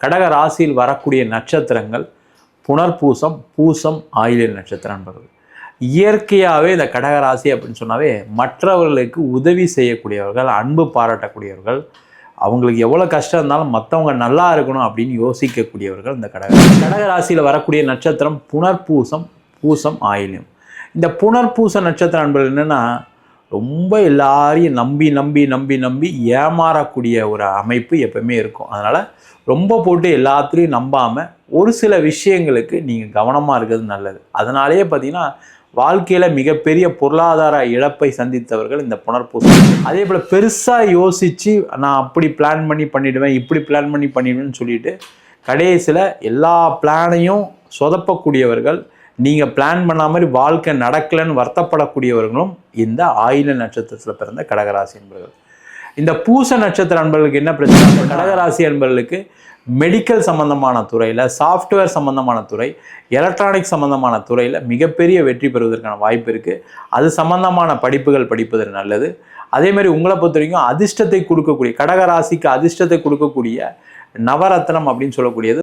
கடக ராசியில் வரக்கூடிய நட்சத்திரங்கள் புனர்பூசம் பூசம் ஆயிலிய நட்சத்திரம் என்பவர்கள் இயற்கையாகவே இந்த கடக ராசி அப்படின்னு சொன்னாவே மற்றவர்களுக்கு உதவி செய்யக்கூடியவர்கள் அன்பு பாராட்டக்கூடியவர்கள் அவங்களுக்கு எவ்வளோ கஷ்டம் இருந்தாலும் மற்றவங்க நல்லா இருக்கணும் அப்படின்னு யோசிக்கக்கூடியவர்கள் இந்த கடக கடக ராசியில் வரக்கூடிய நட்சத்திரம் புனர்பூசம் பூசம் ஆயிலியம். இந்த புனர்பூச நட்சத்திரம் என்பது என்னென்னா ரொம்ப எல்லாரையும் நம்பி நம்பி நம்பி நம்பி ஏமாறக்கூடிய ஒரு அமைப்பு எப்பவுமே இருக்கும். அதனால் ரொம்ப போட்டு எல்லாத்துலேயும் நம்பாமல் ஒரு சில விஷயங்களுக்கு நீங்கள் கவனமாக இருக்கிறது நல்லது. அதனாலேயே பார்த்தீங்கன்னா வாழ்க்கையில் மிகப்பெரிய பொருளாதார இழப்பை சந்தித்தவர்கள் இந்த புனர்பூசம் அதே போல் பெருசாக யோசித்து நான் அப்படி பிளான் பண்ணி பண்ணிவிடுவேன் இப்படி பிளான் பண்ணி பண்ணிவிடுவேன்னு சொல்லிட்டு கடைசியில் எல்லா பிளானையும் சொதப்பக்கூடியவர்கள் நீங்கள் பிளான் பண்ண மாதிரி வாழ்க்கை நடக்கலைன்னு வருத்தப்படக்கூடியவர்களும் இந்த ஆயில நட்சத்திரத்தில் பிறந்த கடகராசி என்பவர்கள் இந்த பூச நட்சத்திர அன்பர்களுக்கு என்ன பிரச்சனை? கடகராசி அன்பர்களுக்கு மெடிக்கல் சம்பந்தமான துறையில் சாஃப்ட்வேர் சம்பந்தமான துறை எலக்ட்ரானிக் சம்பந்தமான துறையில் மிகப்பெரிய வெற்றி பெறுவதற்கான வாய்ப்பு இருக்குது அது சம்பந்தமான படிப்புகள் படிப்பது நல்லது. அதே மாதிரி உங்களை பொறுத்த வரைக்கும் அதிர்ஷ்டத்தை கொடுக்கக்கூடிய கடகராசிக்கு அதிர்ஷ்டத்தை கொடுக்கக்கூடிய நவரத்னம் அப்படின்னு சொல்லக்கூடியது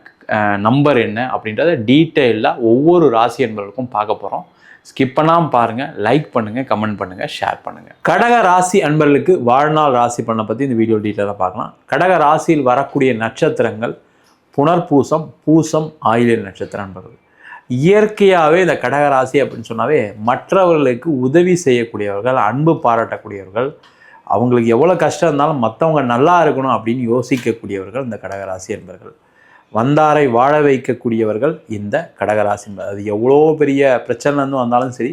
நம்பர் என்ன அப்படின்றத டீட்டெயிலாக ஒவ்வொரு ராசி என்பவர்களுக்கும் பார்க்க போகிறோம் ஸ்கிப் பண்ணாமல் பாருங்கள் லைக் பண்ணுங்கள் கமெண்ட் பண்ணுங்கள் ஷேர் பண்ணுங்கள் கடக ராசி அன்பர்களுக்கு வாழ்நாள் ராசி பண்ண பற்றி இந்த வீடியோ டீட்டெயிலாக பார்க்கலாம். கடக ராசியில் வரக்கூடிய நட்சத்திரங்கள் புனர்பூசம் பூசம் ஆயிலிய நட்சத்திர அன்பர்கள். இயற்கையாகவே இந்த கடக ராசி அப்படின்னு சொன்னாவே மற்றவர்களுக்கு உதவி செய்யக்கூடியவர்கள் அன்பு பாராட்டக்கூடியவர்கள் அவங்களுக்கு எவ்வளோ கஷ்டம் இருந்தாலும் மற்றவங்க நல்லா இருக்கணும் அப்படின்னு யோசிக்கக்கூடியவர்கள் இந்த கடகராசி என்பர்கள் வந்தாரை வாழ வைக்கக்கூடியவர்கள் இந்த கடகராசி அது எவ்வளோ பெரிய பிரச்சனை வந்தாலும் சரி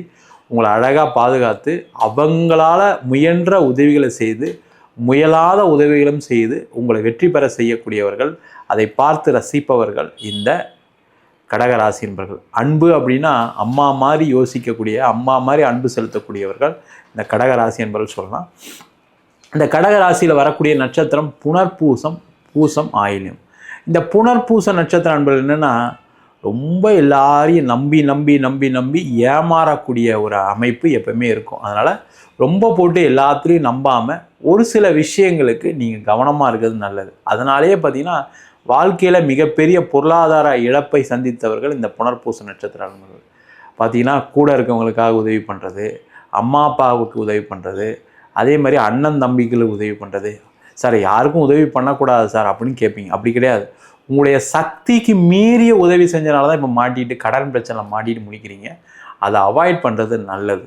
உங்களை அழகாக பாதுகாத்து அவங்களால முயன்ற உதவிகளை செய்து முயலாத உதவிகளும் செய்து உங்களை வெற்றி பெற செய்யக்கூடியவர்கள் அதை பார்த்து ரசிப்பவர்கள் இந்த கடகராசி என்பர்கள். அன்பு அப்படின்னா அம்மா மாதிரி யோசிக்கக்கூடிய அம்மா மாதிரி அன்பு செலுத்தக்கூடியவர்கள் இந்த கடகராசி என்பர்கள் சொல்லலாம். இந்த கடகராசியில் வரக்கூடிய நட்சத்திரம் புனர்பூசம் பூசம் ஆயிலும் இந்த புனர்பூச நட்சத்திர அன்பர்கள் என்னென்னா ரொம்ப எல்லாரையும் நம்பி நம்பி நம்பி நம்பி ஏமாறக்கூடிய ஒரு அமைப்பு எப்பவுமே இருக்கும். அதனால் ரொம்ப போட்டு எல்லாத்துலேயும் நம்பாமல் ஒரு சில விஷயங்களுக்கு நீங்கள் கவனமாக இருக்கிறது நல்லது. அதனாலேயே பார்த்தீங்கன்னா வாழ்க்கையில் மிகப்பெரிய பொருளாதார இழப்பை சந்தித்தவர்கள் இந்த புனர்பூச நட்சத்திர அன்பர்கள் பார்த்தீங்கன்னா கூட இருக்கவங்களுக்காக உதவி பண்ணுறது அம்மா அப்பாவுக்கு உதவி பண்ணுறது அதே மாதிரி அண்ணன் தம்பிகளுக்கு உதவி பண்ணுறது சார் யாருக்கும் உதவி பண்ணக்கூடாது சார் அப்படின்னு கேட்பீங்க. அப்படி கிடையாது. உங்களுடைய சக்திக்கு மீறிய உதவி செஞ்சனால தான் இப்போ மாட்டிட்டு கடன் பிரச்சனை மாட்டிட்டு முடிக்கிறீங்க. அதை அவாய்ட் பண்ணுறது நல்லது.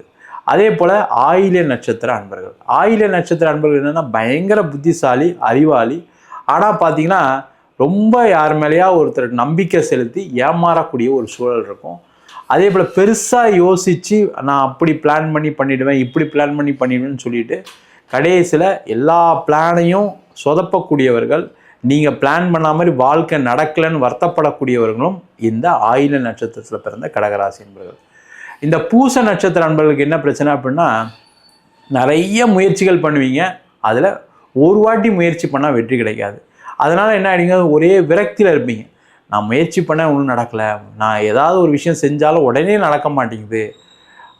அதே போல் ஆயிலிய நட்சத்திர அன்பர்கள். ஆயிலிய நட்சத்திர அன்பர்கள் என்னென்னா பயங்கர புத்திசாலி அறிவாளி. ஆனால் பார்த்தீங்கன்னா ரொம்ப யார் மேலேயா ஒருத்தர் நம்பிக்கை செலுத்தி ஏமாறக்கூடிய ஒரு சூழல் இருக்கும். அதே போல் பெருசாக யோசித்து நான் அப்படி பிளான் பண்ணி பண்ணிவிடுவேன் இப்படி பிளான் பண்ணி பண்ணிவிடுவேன்னு சொல்லிட்டு கடைசியில் எல்லா பிளானையும் சொதப்பக்கூடியவர்கள் நீங்கள் பிளான் பண்ண மாதிரி வாழ்க்கை நடக்கலைன்னு வருத்தப்படக்கூடியவர்களும் இந்த ஆயில நட்சத்திரத்தில் பிறந்த கடகராசி என்பவர்கள் இந்த பூச நட்சத்திர அன்பர்களுக்கு என்ன பிரச்சனை அப்படின்னா நிறைய முயற்சிகள் பண்ணுவீங்க. அதில் ஒரு வாட்டி முயற்சி பண்ணால் வெற்றி கிடைக்காது. அதனால் என்ன ஆகிடுங்க ஒரே விரக்தியில் இருப்பீங்க. நான் முயற்சி பண்ண ஒன்றும் நடக்கலை. நான் ஏதாவது ஒரு விஷயம் செஞ்சாலும் உடனே நடக்க மாட்டேங்குது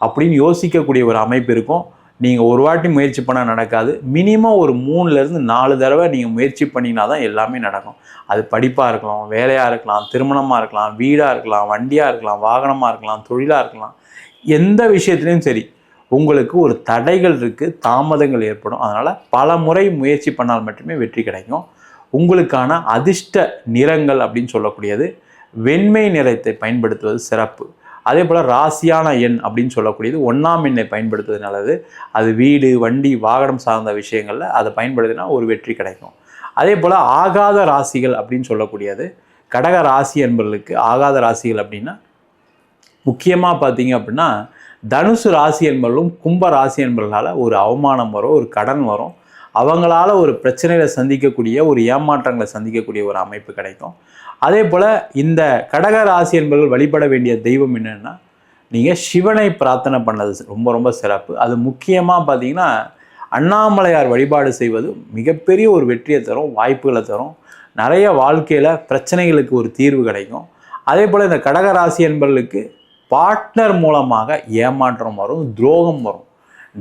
அப்படின்னு யோசிக்கக்கூடிய ஒரு அமைப்பு இருக்கும். நீங்கள் ஒரு வாட்டி முயற்சி பண்ணால் நடக்காது. மினிமம் ஒரு மூணுலேருந்து நாலு தடவை நீங்கள் முயற்சி பண்ணினா தான் எல்லாமே நடக்கும். அது படிப்பாக இருக்கலாம் வேலையாக இருக்கலாம் திருமணமாக இருக்கலாம் வீடாக இருக்கலாம் வண்டியாக இருக்கலாம் வாகனமாக இருக்கலாம் தொழிலாக இருக்கலாம். எந்த விஷயத்துலையும் சரி உங்களுக்கு ஒரு தடைகள் இருக்குது தாமதங்கள் ஏற்படும். அதனால் பல முறை முயற்சி பண்ணால் மட்டுமே வெற்றி கிடைக்கும். உங்களுக்கான அதிர்ஷ்ட நிறங்கள் அப்படின்னு சொல்லக்கூடியது வெண்மை நிறத்தை பயன்படுத்துவது சிறப்பு. அதே போல் ராசியான எண் அப்படின்னு சொல்லக்கூடியது ஒன்றாம் எண்ணை பயன்படுத்துவது நல்லது அது வீடு வண்டி வாகனம் சார்ந்த விஷயங்களில் அதை பயன்படுத்தினா ஒரு வெற்றி கிடைக்கும். அதே போல் ஆகாத ராசிகள் அப்படின்னு சொல்லக்கூடியது கடக ராசி என்பவர்களுக்கு ஆகாத ராசிகள் அப்படின்னா முக்கியமாக பார்த்தீங்க அப்படின்னா தனுசு ராசி என்பவர்களும் கும்ப ராசி என்பவர்களால் ஒரு அவமானம் வரும் ஒரு கடன் வரும். அவங்களால ஒரு பிரச்சனைகளை சந்திக்கக்கூடிய ஒரு ஏமாற்றங்களை சந்திக்கக்கூடிய ஒரு அமைப்பு கிடைக்கும். அதே போல் இந்த கடக ராசி என்பவர்கள் வழிபட வேண்டிய தெய்வம் என்னென்னா நீங்கள் சிவனை பிரார்த்தனை பண்ணது ரொம்ப ரொம்ப சிறப்பு. அது முக்கியமாக பார்த்தீங்கன்னா அண்ணாமலையார் வழிபாடு செய்வது மிகப்பெரிய ஒரு வெற்றியை தரும் வாய்ப்புகளை தரும். நிறைய வாழ்க்கையில் பிரச்சனைகளுக்கு ஒரு தீர்வு கிடைக்கும். அதே போல் இந்த கடக ராசி என்பவர்களுக்கு பார்ட்னர் மூலமாக ஏமாற்றம் வரும் துரோகம் வரும்.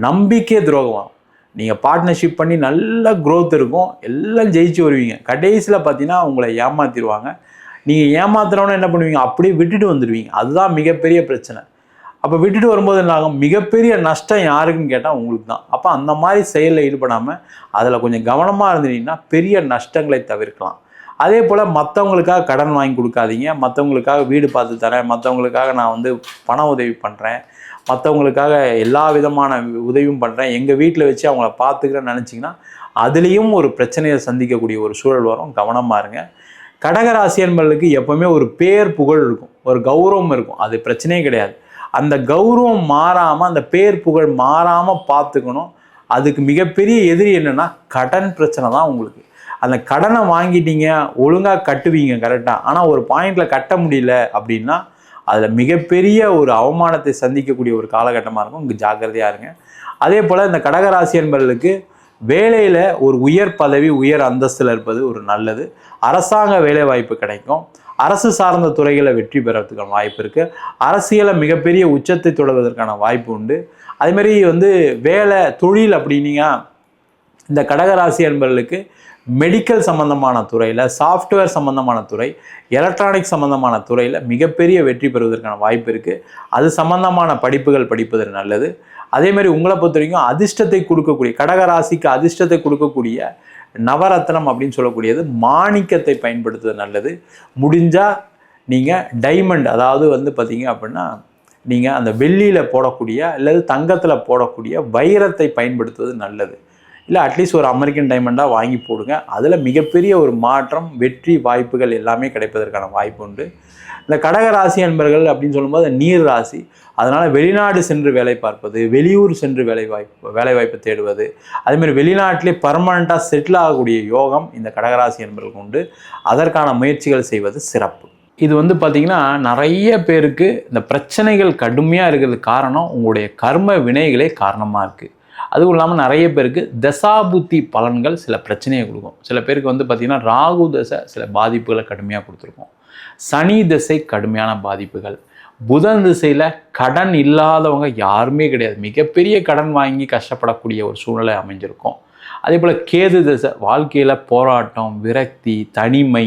நம்பிக்கை துரோகம் வரும். நீங்கள் பார்ட்னர்ஷிப் பண்ணி நல்ல க்ரோத் இருக்கும். எல்லாம் ஜெயிச்சு வருவீங்க. கடைசியில் பார்த்தீங்கன்னா உங்களை ஏமாற்றிடுவாங்க நீங்கள் ஏமாத்துறவன என்ன பண்ணுவீங்க? அப்படியே விட்டுட்டு வந்துடுவீங்க. அதுதான் மிகப்பெரிய பிரச்சனை. அப்போ விட்டுட்டு வரும்போது என்ன ஆகும்? மிகப்பெரிய நஷ்டம் யாருக்குன்னு கேட்டால் உங்களுக்கு தான். அப்போ அந்த மாதிரி செயலில் ஈடுபடாமல் அதில் கொஞ்சம் கவனமாக இருந்தீங்கன்னா பெரிய நஷ்டங்களை தவிர்க்கலாம். அதே போல் மற்றவங்களுக்காக கடன் வாங்கி கொடுக்காதீங்க. மற்றவங்களுக்காக வீடு பார்த்து தரேன். மற்றவங்களுக்காக நான் வந்து பண உதவி பண்ணுறேன் மற்றவங்களுக்காக எல்லா விதமான உதவியும் பண்ணுறேன் எங்கள் வீட்டில் வச்சு அவங்கள பார்த்துக்கிறேன்னு நினச்சிங்கன்னா அதுலேயும் ஒரு பிரச்சனையை சந்திக்கக்கூடிய ஒரு சூழல் வரும். கவனமாக இருங்க. கடகராசி என்பவர்களுக்கு எப்பவுமே ஒரு பேர் புகழ் இருக்கும் ஒரு கௌரவம் இருக்கும். அது பிரச்சனையே கிடையாது. அந்த கௌரவம் மாறாமல் அந்த பேர் புகழ் மாறாமல் பார்த்துக்கணும். அதுக்கு மிகப்பெரிய எதிரி என்னென்னா கடன் பிரச்சனை தான் உங்களுக்கு. அந்த கடனை வாங்கிட்டீங்க ஒழுங்காக கட்டுவீங்க கரெக்டாக ஆனால் ஒரு பாயிண்டில் கட்ட முடியல அப்படின்னா அதில் மிகப்பெரிய ஒரு அவமானத்தை சந்திக்கக்கூடிய ஒரு காலகட்டமாக இருக்கும். இங்கே ஜாக்கிரதையாக இருங்க. அதே போல் இந்த கடகராசி என்பர்களுக்கு வேலையில் ஒரு உயர் பதவி உயர் அந்தஸ்தில் இருப்பது ஒரு நல்லது. அரசாங்க வேலை வாய்ப்பு கிடைக்கும். அரசு சார்ந்த துறைகளை வெற்றி பெறுவதற்கான வாய்ப்பு இருக்குது அரசியலை மிகப்பெரிய உச்சத்தை தொடர்வதற்கான வாய்ப்பு உண்டு. அதேமாரி வந்து வேலை தொழில் அப்படின்னீங்க இந்த கடகராசி என்பவர்களுக்கு மெடிக்கல் சம்பந்தமான துறையில் சாஃப்ட்வேர் சம்பந்தமான துறை எலக்ட்ரானிக் சம்பந்தமான துறையில் மிகப்பெரிய வெற்றி பெறுவதற்கான வாய்ப்பு இருக்குது அது சம்பந்தமான படிப்புகள் படிப்பது நல்லது. அதே மாதிரி உங்களை பொறுத்த வரைக்கும் அதிர்ஷ்டத்தை கொடுக்கக்கூடிய கடகராசிக்கு அதிர்ஷ்டத்தை கொடுக்கக்கூடிய நவரத்னம் அப்படின்னு சொல்லக்கூடியது மாணிக்கத்தை பயன்படுத்துவது நல்லது. முடிஞ்சால் நீங்கள் டைமண்ட் அதாவது வந்து பார்த்தீங்க அப்படின்னா நீங்கள் அந்த வெள்ளியில் போடக்கூடிய அல்லது தங்கத்தில் போடக்கூடிய வைரத்தை பயன்படுத்துவது நல்லது. இல்லை அட்லீஸ்ட் ஒரு அமெரிக்கன் டைமண்டாக வாங்கி போடுங்க. அதில் மிகப்பெரிய ஒரு மாற்றம் வெற்றி வாய்ப்புகள் எல்லாமே கிடைப்பதற்கான வாய்ப்பு உண்டு. இந்த கடக ராசி என்பர்கள் அப்படின்னு சொல்லும்போது நீர் ராசி. அதனால் வெளிநாடு சென்று வேலை பார்ப்பது வெளியூர் சென்று வேலை வாய்ப்பு வேலை வாய்ப்பு தேடுவது. அதேமாதிரி வெளிநாட்டிலே பர்மனண்ட்டாக செட்டில் ஆகக்கூடிய யோகம் இந்த கடகராசி என்பர்களுக்கு உண்டு. அதற்கான முயற்சிகள் செய்வது சிறப்பு. இது வந்து பார்த்திங்கன்னா நிறைய பேருக்கு இந்த பிரச்சனைகள் கடுமையாக இருக்கிறதுக்கு காரணம் உங்களுடைய கர்ம வினைகளே காரணமாக இருக்குது அதுவும் இல்லாமல் நிறைய பேருக்கு தசாபுத்தி பலன்கள் சில பிரச்சனையை கொடுக்கும். சில பேருக்கு வந்து பார்த்திங்கன்னா ராகு தசை சில பாதிப்புகளை கடுமையாக கொடுத்துருக்கும். சனி திசை கடுமையான பாதிப்புகள். புதன் திசையில் கடன் இல்லாதவங்க யாருமே கிடையாது. மிகப்பெரிய கடன் வாங்கி கஷ்டப்படக்கூடிய ஒரு சூழ்நிலை அமைஞ்சிருக்கும். அதே போல் கேது திசை வாழ்க்கையில் போராட்டம் விரக்தி தனிமை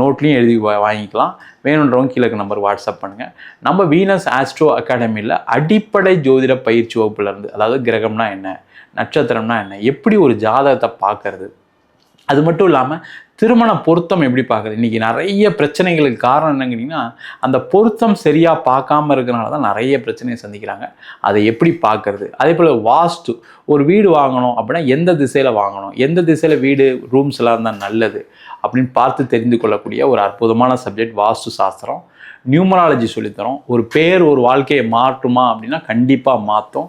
நோட்லேயும் எழுதி வாங்கிக்கலாம். வேணுன்றவங்க கீழே நம்பர் வாட்ஸ்அப் பண்ணுங்கள் நம்ம வீனஸ் ஆஸ்ட்ரோ அகாடமியில் அடிப்படை ஜோதிட பயிற்சி வகுப்புலேருந்து அதாவது கிரகம்னா என்ன நட்சத்திரம்னா என்ன எப்படி ஒரு ஜாதகத்தை பார்க்கறது அது மட்டும் இல்லாமல் திருமண பொருத்தம் எப்படி பார்க்குறது? இன்றைக்கி நிறைய பிரச்சனைகளுக்கு காரணம் என்னங்கிறீங்கன்னா அந்த பொருத்தம் சரியாக பார்க்காம இருக்கிறனால தான் நிறைய பிரச்சனையை சந்திக்கிறாங்க. அதை எப்படி பார்க்கறது? அதே போல் வாஸ்து ஒரு வீடு வாங்கணும் அப்படின்னா எந்த திசையில் வாங்கணும்? எந்த திசையில் வீடு ரூம்ஸ் எல்லாம் இருந்தால் நல்லது? அப்படின்னு பார்த்து தெரிந்து கொள்ளக்கூடிய ஒரு அற்புதமான சப்ஜெக்ட் வாஸ்து சாஸ்திரம். நியூமராலஜி சொல்லித்தரோம். ஒரு பேர் ஒரு வாழ்க்கையை மாற்றுமா அப்படின்னா கண்டிப்பாக மாற்றும்.